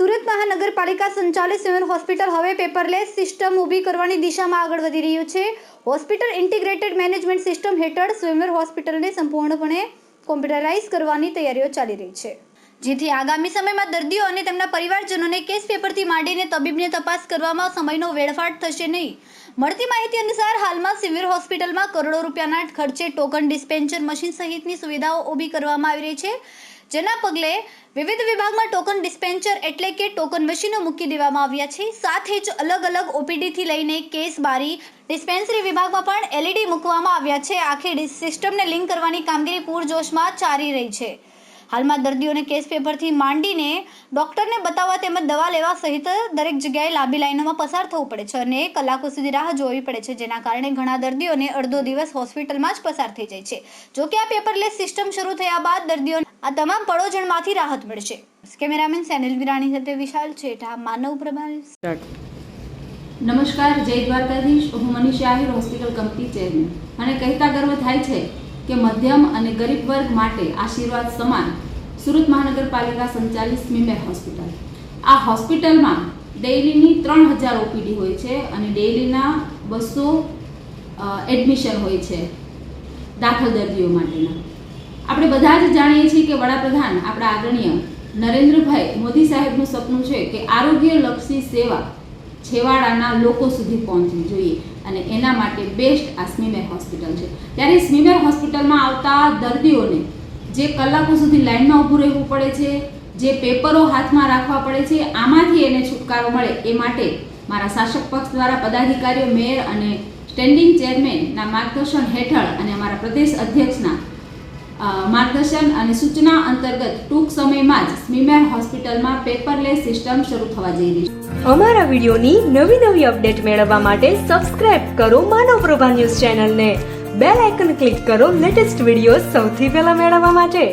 મહાનગરપાલિકા સંચાલિત civil hospital હવે પેપરલેસ સિસ્ટમ ઊભી કરવાની દિશામાં આગળ વધી રહ્યું છે. હોસ્પિટલ ઇન્ટિગ્રેટેડ મેનેજમેન્ટ સિસ્ટમ હેઠળ સ્વિમર હોસ્પિટલને સંપૂર્ણપણે કોમ્પ્યુટરાઇઝ કરવાની તૈયારીઓ ચાલી રહી છે. જેથી આગામી સમયમાં દર્દીઓ અને તેમના પરિવારજનોને કેસ પેપરથી માંડીને તબીબને તપાસ કરવામાં સમયનો વેડફાટ થશે નહીં. મળતી માહિતી અનુસાર હાલમાં સિવિલ હોસ્પિટલમાં કરોડો રૂપિયાના ખર્ચે ટોકન ડિસ્પેન્સર મશીન સહિતની સુવિધાઓ ઊભી કરવામાં આવી રહી છે. જેના પગલે વિવિધ વિભાગમાં ટોકન ડિસ્પેન્ચર એટલે કે ટોકન મશીનો મૂકી દેવામાં આવ્યા છે. સાથે જ અલગ અલગ ઓપીડીથી લઈને કેસ બારી ડિસ્પેન્સરી વિભાગમાં પણ એલઈડી મૂકવામાં આવ્યા છે. આખી સિસ્ટમને લિંક કરવાની કામગીરી પૂરજોશમાં ચાલી રહી છે. હાલમાં દર્દીઓને કેસ પેપરથી માંડીને ડોક્ટરને બતાવવા તેમજ દવા લેવા સહિત દરેક જગ્યાએ લાંબી લાઈનોમાં પસાર થવું પડે છે અને કલાકો સુધી રાહ જોવી પડે છે, જેના કારણે ઘણા દર્દીઓને અડધો દિવસ હોસ્પિટલમાં જ પસાર થઈ જાય છે. જો કે આ પેપરલેસ સિસ્ટમ શરૂ થયા બાદ દર્દીઓને આ તમામ પડોજણમાંથી રાહત મળશે. કેમેરામેન સેનિલ વિરાણી સાથે વિશાલ છેઠા, માનવ પ્રભારી. નમસ્કાર, જય દ્વારકાધીશ. હું Manish Ahir hospital company chairman. અને કહેતા ગર્વ થાય છે કે મધ્યમ અને ગરીબ વર્ગ માટે આશીર્વાદ સમાન સુરત મહાનગરપાલિકા સંચાલિત સ્મીમેર હોસ્પિટલ. આ હોસ્પિટલમાં ડેઇલીની ત્રણ હજાર ઓપીડી હોય છે અને ડેઇલીના બસો એડમિશન હોય છે દાખલ દર્દીઓ માટેના. આપણે બધા જ જાણીએ છીએ કે વડાપ્રધાન આપણા આદરણીય નરેન્દ્રભાઈ મોદી સાહેબનું સપનું છે કે આરોગ્યલક્ષી સેવા છેવાડાના લોકો સુધી પહોંચવી જોઈએ અને એના માટે બેસ્ટ આ સ્મીમેર હોસ્પિટલ છે. ત્યારે સ્મીમેર હોસ્પિટલમાં આવતા દર્દીઓને જે કલાકો સુધી લાઇનમાં ઊભું રહેવું પડે છે, જે પેપરો હાથમાં રાખવા પડે છે, આમાંથી એને છુટકારો મળે એ માટે મારા શાસક પક્ષ દ્વારા પદાધિકારીઓ, મેયર અને સ્ટેન્ડિંગ ચેરમેનના માર્ગદર્શન હેઠળ અને અમારા પ્રદેશ અધ્યક્ષના માર્ગદર્શન અને સૂચના અંતર્ગત ટૂંક સમયમાં જ સ્મીમેર હોસ્પિટલમાં પેપરલેસ સિસ્ટમ શરૂ થવા જઈ રહી છે. અમારા વિડીયોની નવી નવી અપડેટ મેળવવા માટે સબસ્ક્રાઇબ કરો માનવ પ્રભા ન્યૂઝ ચેનલને. બેલ આઇકન ક્લિક કરો લેટેસ્ટ વીડિયો સૌથી પહેલા મેળવવા માટે.